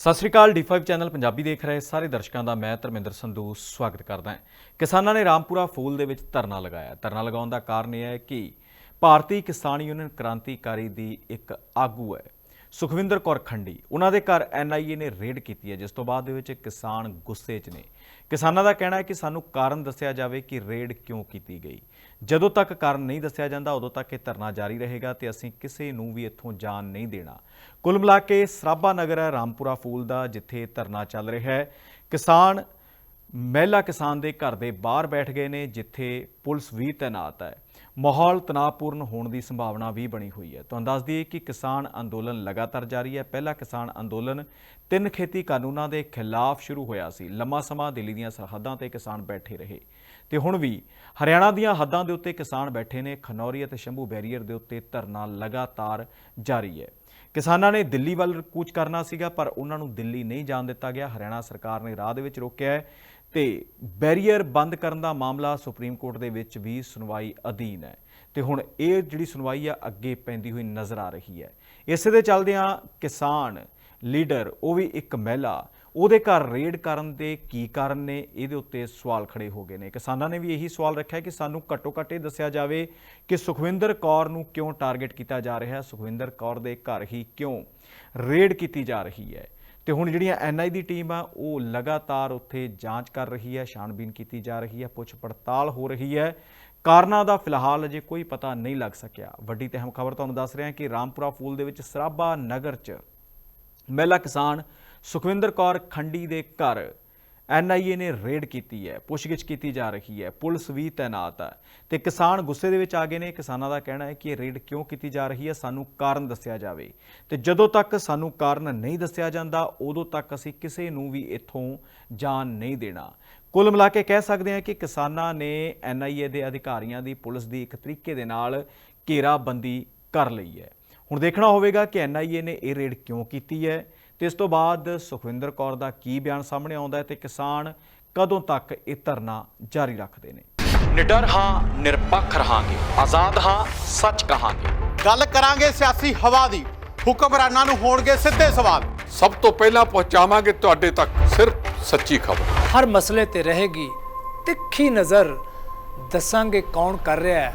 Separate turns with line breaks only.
ਸਤਿ ਸ੍ਰੀ ਅਕਾਲ D5 channel Punjabi ਦੇਖ ਰਹੇ ਸਾਰੇ ਦਰਸ਼ਕਾਂ ਦਾ ਮੈਂ ਧਰਮਿੰਦਰ ਸੰਧੂ ਸਵਾਗਤ ਕਰਦਾ ਹਾਂ। ਕਿਸਾਨਾਂ ਨੇ ਰਾਮਪੁਰਾ ਫੂਲ ਦੇ ਵਿੱਚ ਧਰਨਾ ਲਗਾਇਆ। ਧਰਨਾ ਲਗਾਉਣ ਦਾ ਕਾਰਨ ਇਹ ਹੈ ਕਿ ਭਾਰਤੀ ਕਿਸਾਨ ਯੂਨੀਅਨ ਕ੍ਰਾਂਤੀਕਾਰੀ ਦੀ ਇੱਕ ਆਗੂ ਹੈ। ਸੁਖਵਿੰਦਰ ਕੌਰ ਖੰਡੀ, ਉਹਨਾਂ ਦੇ ਘਰ ਐਨਆਈਏ ਨੇ ਰੇਡ ਕੀਤੀ ਹੈ, ਜਿਸ ਤੋਂ ਬਾਅਦ ਦੇ ਵਿੱਚ ਕਿਸਾਨ ਗੁੱਸੇ 'ਚ ਨੇ। ਕਿਸਾਨਾਂ ਦਾ ਕਹਿਣਾ ਹੈ ਕਿ ਸਾਨੂੰ ਕਾਰਨ ਦੱਸਿਆ ਜਾਵੇ ਕਿ ਰੇਡ ਕਿਉਂ ਕੀਤੀ ਗਈ। ਜਦੋਂ ਤੱਕ ਕਾਰਨ ਨਹੀਂ ਦੱਸਿਆ ਜਾਂਦਾ, ਉਦੋਂ ਤੱਕ ਇਹ ਧਰਨਾ ਜਾਰੀ ਰਹੇਗਾ ਤੇ ਅਸੀਂ ਕਿਸੇ ਨੂੰ ਵੀ ਇੱਥੋਂ ਜਾਣ ਨਹੀਂ ਦੇਣਾ। ਕੁੱਲ ਮਿਲਾ ਕੇ ਸਰਾਭਾ ਨਗਰ ਹੈ ਰਾਮਪੁਰਾ ਫੂਲ ਦਾ, ਜਿੱਥੇ ਧਰਨਾ ਚੱਲ ਰਿਹਾ ਹੈ। ਕਿਸਾਨ ਮਹਿਲਾ ਕਿਸਾਨ ਦੇ ਘਰ ਦੇ ਬਾਹਰ ਬੈਠ ਗਏ ਨੇ, ਜਿੱਥੇ ਪੁਲਿਸ ਵੀ ਤੈਨਾਤ ਹੈ। ਮਾਹੌਲ ਤਣਾਅਪੂਰਨ ਹੋਣ ਦੀ ਸੰਭਾਵਨਾ ਵੀ ਬਣੀ ਹੋਈ ਹੈ। ਤੁਹਾਨੂੰ ਦੱਸ ਦਈਏ ਕਿ ਕਿਸਾਨ ਅੰਦੋਲਨ ਲਗਾਤਾਰ ਜਾਰੀ ਹੈ। ਪਹਿਲਾ ਕਿਸਾਨ ਅੰਦੋਲਨ ਤਿੰਨ ਖੇਤੀ ਕਾਨੂੰਨਾਂ ਦੇ ਖਿਲਾਫ ਸ਼ੁਰੂ ਹੋਇਆ ਸੀ। ਲੰਮਾ ਸਮਾਂ ਦਿੱਲੀ ਦੀਆਂ ਸਰਹੱਦਾਂ ਤੇ ਕਿਸਾਨ ਬੈਠੇ ਰਹੇ। ਤੇ ਹੁਣ ਵੀ ਹਰਿਆਣਾ ਦੀਆਂ ਹੱਦਾਂ ਦੇ ਉੱਤੇ ਕਿਸਾਨ ਬੈਠੇ ਨੇ। ਖਨੌਰੀ ਅਤੇ ਸ਼ੰਭੂ ਬੈਰੀਅਰ ਦੇ ਉੱਤੇ ਧਰਨਾ ਲਗਾਤਾਰ ਜਾਰੀ ਹੈ। ਕਿਸਾਨਾਂ ਨੇ ਦਿੱਲੀ ਵੱਲ ਕੂਚ ਕਰਨਾ ਸੀਗਾ, ਪਰ ਉਹਨਾਂ ਨੂੰ ਦਿੱਲੀ ਨਹੀਂ ਜਾਣ ਦਿੱਤਾ ਗਿਆ। ਹਰਿਆਣਾ ਸਰਕਾਰ ਨੇ ਰਾਹ ਦੇ ਵਿੱਚ ਰੋਕਿਆ ਹੈ ਤੇ ਬੈਰੀਅਰ ਬੰਦ ਕਰਨ ਦਾ ਮਾਮਲਾ ਸੁਪਰੀਮ ਕੋਰਟ ਦੇ ਵਿੱਚ ਵੀ ਸੁਣਵਾਈ ਅਧੀਨ ਹੈ। ਤੇ ਹੁਣ ਇਹ ਜਿਹੜੀ ਸੁਣਵਾਈ ਆ, ਅੱਗੇ ਪੈਂਦੀ ਹੋਈ ਨਜ਼ਰ ਆ ਰਹੀ ਹੈ। ਇਸੇ ਦੇ ਚੱਲਦਿਆਂ ਕਿਸਾਨ ਲੀਡਰ, ਉਹ ਵੀ ਇੱਕ ਮਹਿਲਾ। ਉਹਦੇ ਘਰ ਰੇਡ ਕਰਨ ਦੇ ਕੀ ਕਾਰਨ ਨੇ? ਇਹਦੇ ਉੱਤੇ ਸਵਾਲ ਖੜੇ ਹੋ ਗਏ ਨੇ। ਕਿਸਾਨਾਂ ਨੇ ਵੀ ਇਹੀ ਸਵਾਲ ਰੱਖਿਆ ਕਿ ਸਾਨੂੰ ਘੱਟੋ ਘੱਟ ਇਹ ਦੱਸਿਆ ਜਾਵੇ ਕਿ ਸੁਖਵਿੰਦਰ ਕੌਰ ਨੂੰ ਕਿਉਂ ਟਾਰਗੇਟ ਕੀਤਾ ਜਾ ਰਿਹਾ ਹੈ? ਸੁਖਵਿੰਦਰ ਕੌਰ ਦੇ ਘਰ ਹੀ ਕਿਉਂ ਰੇਡ ਕੀਤੀ ਜਾ ਰਹੀ ਹੈ? ਤੇ ਹੁਣ ਜਿਹੜੀਆਂ ਐਨਆਈ ਦੀ ਟੀਮ ਆ, ਉਹ ਲਗਾਤਾਰ ਉੱਥੇ ਜਾਂਚ ਕਰ ਰਹੀ ਹੈ, ਛਾਣਬੀਨ ਕੀਤੀ ਜਾ ਰਹੀ ਹੈ, ਪੁੱਛ ਪੜਤਾਲ ਹੋ ਰਹੀ ਹੈ। ਕਾਰਨਾਂ ਦਾ ਫਿਲਹਾਲ ਅਜੇ ਕੋਈ ਪਤਾ ਨਹੀਂ ਲੱਗ ਸਕਿਆ। ਵੱਡੀ ਤੇ ਅਹਿਮ ਖਬਰ ਤੁਹਾਨੂੰ ਦੱਸ ਰਹੇ ਹਾਂ ਕਿ ਰਾਮਪੁਰਾ ਫੂਲ ਦੇ ਵਿੱਚ ਸਰਾਭਾ ਨਗਰ 'ਚ ਮਹਿਲਾ ਕਿਸਾਨ ਸੁਖਵਿੰਦਰ ਕੌਰ ਖੰਡੀ ਦੇ ਘਰ ਐਨਆਈਏ ਨੇ ਰੇਡ ਕੀਤੀ ਹੈ, ਪੁੱਛਗਿੱਛ ਕੀਤੀ ਜਾ ਰਹੀ ਹੈ, ਪੁਲਿਸ ਵੀ ਤਾਇਨਾਤ ਹੈ ਤੇ ਕਿਸਾਨ ਗੁੱਸੇ ਦੇ ਵਿੱਚ ਆ ਗਏ ਨੇ। ਕਿਸਾਨਾਂ ਦਾ ਕਹਿਣਾ ਹੈ ਕਿ ਇਹ ਰੇਡ ਕਿਉਂ ਕੀਤੀ ਜਾ ਰਹੀ ਹੈ? ਸਾਨੂੰ ਕਾਰਨ ਦੱਸਿਆ ਜਾਵੇ। ਤੇ ਜਦੋਂ ਤੱਕ ਸਾਨੂੰ ਕਾਰਨ ਨਹੀਂ ਦੱਸਿਆ ਜਾਂਦਾ, ਉਦੋਂ ਤੱਕ ਅਸੀਂ ਕਿਸੇ ਨੂੰ ਵੀ ਇੱਥੋਂ ਜਾਣ ਨਹੀਂ ਦੇਣਾ। ਕੁੱਲ ਮਿਲਾ ਕੇ ਕਹਿ ਸਕਦੇ ਹਾਂ ਕਿ ਕਿਸਾਨਾਂ ਨੇ ਐਨਆਈਏ ਦੇ ਅਧਿਕਾਰੀਆਂ ਦੀ ਪੁਲਿਸ ਦੀ ਇੱਕ ਤਰੀਕੇ ਦੇ ਨਾਲ ਘੇਰਾਬੰਦੀ ਕਰ ਲਈ ਹੈ। ਹੁਣ ਦੇਖਣਾ ਹੋਵੇਗਾ ਕਿ ਐਨਆਈਏ ਨੇ ਇਹ ਰੇਡ ਕਿਉਂ ਕੀਤੀ ਹੈ ਤੇ ਇਸ ਤੋਂ ਬਾਅਦ ਸੁਖਵਿੰਦਰ ਕੌਰ ਦਾ ਕੀ ਬਿਆਨ ਸਾਹਮਣੇ ਆਉਂਦਾ ਹੈ ਤੇ ਕਿਸਾਨ ਕਦੋਂ ਤੱਕ ਇਹ ਧਰਨਾ ਜਾਰੀ ਰੱਖਦੇ ਨੇ?
ਨਿਡਰ ਹਾਂ ਨਿਰਪੱਖ ਰਹਾਂਗੇ। ਆਜ਼ਾਦ ਹਾਂ ਸੱਚ ਕਹਾਂਗੇ।
ਗੱਲ ਕਰਾਂਗੇ ਸਿਆਸੀ ਹਵਾ ਦੀ। ਹੁਕਮਰਾਨਾਂ ਨੂੰ ਹੋਣਗੇ ਸਿੱਧੇ ਸਵਾਲ।
ਸਭ ਤੋਂ ਪਹਿਲਾਂ ਪਹੁੰਚਾਵਾਂਗੇ ਤੁਹਾਡੇ ਤੱਕ ਸਿਰਫ ਸੱਚੀ ਖਬਰ।
ਹਰ ਮਸਲੇ ਤੇ ਰਹੇਗੀ ਤਿੱਖੀ ਨਜ਼ਰ। ਦੱਸਾਂਗੇ ਕੌਣ ਕਰ ਰਿਹਾ ਹੈ।